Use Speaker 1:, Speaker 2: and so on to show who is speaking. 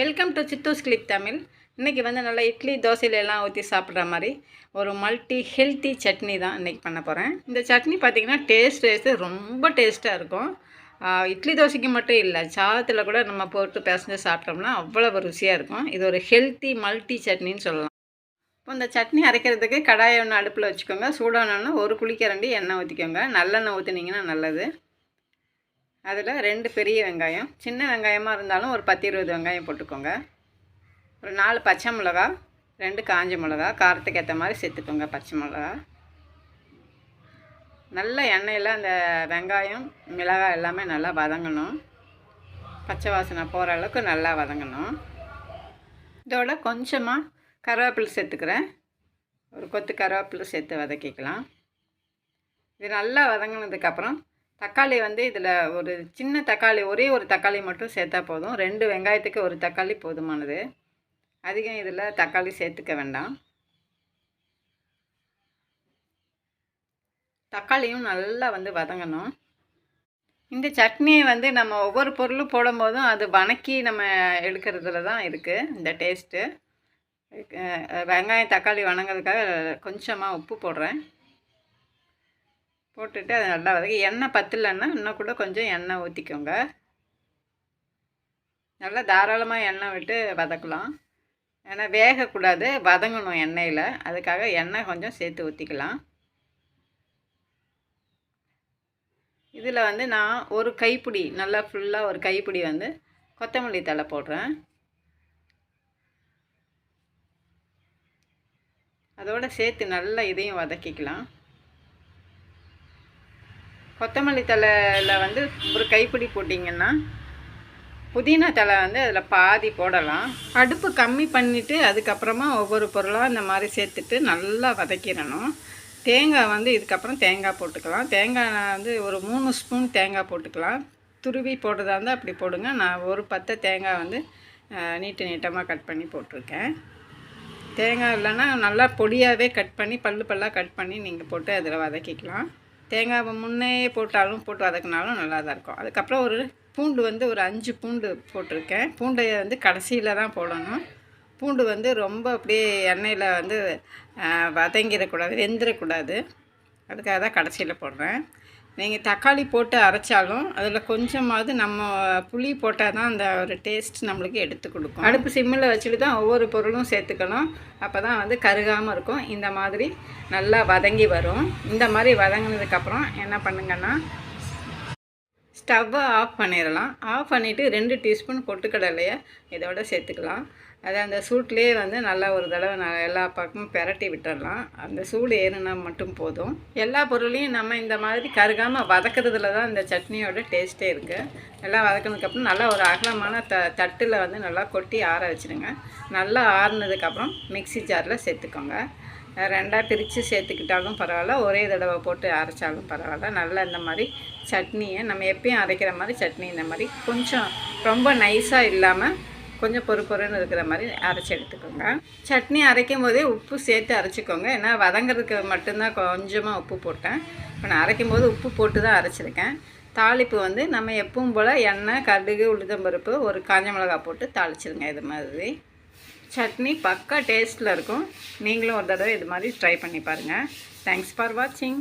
Speaker 1: Welcome to Chithu's click Tamil இன்றைக்கி வந்து நல்லா இட்லி தோசையில எல்லாம் ஊற்றி சாப்பிட்ற மாதிரி ஒரு மல்டி ஹெல்த்தி சட்னி தான் இன்றைக்கி பண்ண போகிறேன் இந்த சட்னி பார்த்திங்கன்னா டேஸ்ட் டேஸ்ட்டு ரொம்ப டேஸ்ட்டாக இருக்கும். இட்லி தோசைக்கு மட்டும் இல்லை சாதத்தில் கூட நம்ம போட்டு பிசைஞ்சு சாப்பிட்டோம்னா அவ்வளோ ருசியாக இருக்கும். இது ஒரு ஹெல்த்தி மல்டி சட்னின்னு சொல்லலாம். இப்போ இந்த சட்னி அரைக்கிறதுக்கு கடாயை ஒன்று அடுப்பில் வச்சுக்கோங்க. சூடானோன்னா ஒரு குளிக்கரண்டி எண்ணெய் ஊற்றிக்கோங்க நல்லெண்ணெய் ஊற்றுனீங்கன்னா நல்லது. அதில் ரெண்டு பெரிய வெங்காயம். சின்ன வெங்காயமாக இருந்தாலும் ஒரு பத்து இருபது வெங்காயம் போட்டுக்கோங்க. ஒரு நாலு பச்சை மிளகா ரெண்டு காஞ்ச மிளகா காரத்துக்கு ஏற்ற மாதிரி சேர்த்துக்கோங்க பச்சை மிளகா. நல்ல எண்ணெயில் அந்த வெங்காயம் மிளகாய் எல்லாமே நல்லா வதங்கணும். பச்சை வாசனை போகிற அளவுக்கு நல்லா வதங்கணும். இதோட கொஞ்சமாக கருவேப்பிலை சேர்த்துக்கிறேன். ஒரு கொத்து கருவேப்பிலை சேர்த்து வதக்கிக்கலாம். இது நல்லா வதங்கினதுக்கப்புறம் தக்காளி வந்து இதில் ஒரு சின்ன தக்காளி ஒரே ஒரு தக்காளி மட்டும் சேர்த்தா போதும். ரெண்டு வெங்காயத்துக்கு ஒரு தக்காளி போதுமானது. அதிகம் இதில் தக்காளி சேர்த்துக்க வேண்டாம். தக்காளியும் நல்லா வந்து வதங்கணும். இந்த சட்னியை வந்து நம்ம ஒவ்வொரு பொருளும் போடும்போதும் அது வணக்கி நம்ம எடுக்கிறதுல தான் இருக்குது இந்த டேஸ்ட்டு. வெங்காயம் தக்காளி வணங்கிறதுக்காக கொஞ்சமாக உப்பு போடுறேன். போட்டுட்டு அதை நல்லா வதக்கி எண்ணெய் பத்தலைன்னா இன்னும் கூட கொஞ்சம் எண்ணெய் ஊற்றிக்கோங்க நல்லா தாராளமாக எண்ணெய் விட்டு வதக்கலாம். ஏன்னா வேகக்கூடாது வதங்கணும் எண்ணெயில். அதுக்காக எண்ணெய் கொஞ்சம் சேர்த்து ஊற்றிக்கலாம் இதில் வந்து நான் ஒரு கைப்பிடி நல்லா ஃபுல்லாக ஒரு கைப்பிடி வந்து கொத்தமல்லி தழை போடுறேன். அதோடு சேர்த்து நல்லா இதையும் வதக்கிக்கலாம். கொத்தமல்லி தலையில் வந்து ஒரு கைப்பிடி போட்டிங்கன்னா புதினா தலை வந்து அதில் பாதி போடலாம். அடுப்பு கம்மி பண்ணிவிட்டு அதுக்கப்புறமா ஒவ்வொரு பொருளாக இந்த மாதிரி சேர்த்துட்டு நல்லா வதக்கிடணும். தேங்காய் வந்து இதுக்கப்புறம் தேங்காய் போட்டுக்கலாம். தேங்காய் வந்து ஒரு மூணு ஸ்பூன் தேங்காய் போட்டுக்கலாம். துருவி போடுறதா இருந்தால் அப்படி போடுங்க. நான் ஒரு பத்தை தேங்காய் வந்து நீட்டு நீட்டமாக கட் பண்ணி போட்டிருக்கேன். தேங்காய் இல்லைன்னா நல்லா பொடியாகவே கட் பண்ணி பல்லு பல்லாக கட் பண்ணி நீங்கள் போட்டு அதில் வதக்கிக்கலாம். தேங்காவை முன்னே போட்டாலும் போட்டு வதக்கினாலும் நல்லா தான் இருக்கும். அதுக்கப்புறம் ஒரு பூண்டு வந்து ஒரு அஞ்சு பூண்டு போட்டிருக்கேன். பூண்டை வந்து கடைசியில் தான் போடணும். பூண்டு வந்து ரொம்ப அப்படியே எண்ணெயில் வந்து வதங்கிடக்கூடாது வெந்துடக்கூடாது. அதுக்காக தான் கடைசியில் போடுறேன். நீங்கள் தக்காளி போட்டு அரைச்சாலும் அதில் கொஞ்சமாவது நம்ம புளி போட்டால் தான் அந்த ஒரு டேஸ்ட் நம்மளுக்கு எடுத்து கொடுக்கும். அடுப்பு சிம்மில் வச்சுட்டு தான் ஒவ்வொரு பொருளும் சேர்த்துக்கணும். அப்போ தான் வந்து கருகாமல் இருக்கும். இந்த மாதிரி நல்லா வதங்கி வரும். இந்த மாதிரி வதங்கினதுக்கப்புறம் என்ன பண்ணுங்கன்னா ஸ்டவ்வை ஆஃப் பண்ணிடலாம். ஆஃப் பண்ணிவிட்டு ரெண்டு டீஸ்பூன் பொட்டுக்கடலையை இதோட சேர்த்துக்கலாம். அது அந்த சூட்லேயே வந்து நல்லா ஒரு தடவை நான் எல்லா பக்கமும் பெரட்டி விட்டுடலாம் அந்த சூடு ஏறுனா மட்டும் போதும். எல்லா பொருளையும் நம்ம இந்த மாதிரி கருகாமல் வதக்கிறதுல தான் இந்த சட்னியோட டேஸ்ட்டே இருக்குது எல்லாம் வதக்கினதுக்கப்புறம் நல்லா ஒரு அகலமான த தட்டில் வந்து நல்லா கொட்டி ஆற வச்சுருங்க. நல்லா ஆறுனதுக்கப்புறம் மிக்ஸி ஜாரில் சேர்த்துக்கோங்க. ரெண்டாக பிரித்து சேர்த்துக்கிட்டாலும் பரவாயில்ல. ஒரே தடவை போட்டு அரைச்சாலும் பரவாயில்ல. நல்லா இந்த மாதிரி சட்னியை நம்ம எப்பயும் அரைக்கிற மாதிரி சட்னி இந்த மாதிரி கொஞ்சம் ரொம்ப நைஸாக இல்லாமல் கொஞ்சம் பொறு பொறுன்னு இருக்கிற மாதிரி அரைச்சி எடுத்துக்கோங்க. சட்னி அரைக்கும் போதே உப்பு சேர்த்து அரைச்சிக்கோங்க. ஏன்னா வதங்கிறதுக்கு மட்டும்தான் கொஞ்சமாக உப்பு போட்டேன். இப்போ நான் அரைக்கும் போது உப்பு போட்டு தான் அரைச்சிருக்கேன். தாளிப்பு வந்து நம்ம எப்பவும் போல் எண்ணெய் கடுகு உளுத்தம்பருப்பு ஒரு காஞ்ச மிளகாய் போட்டு தாளிச்சிருங்க இது மாதிரி. சட்னி பக்கா டேஸ்ட்டில் இருக்கும். நீங்களும் ஒரு தடவை இது மாதிரி ட்ரை பண்ணி பாருங்கள் தேங்க்ஸ் ஃபார் வாட்சிங்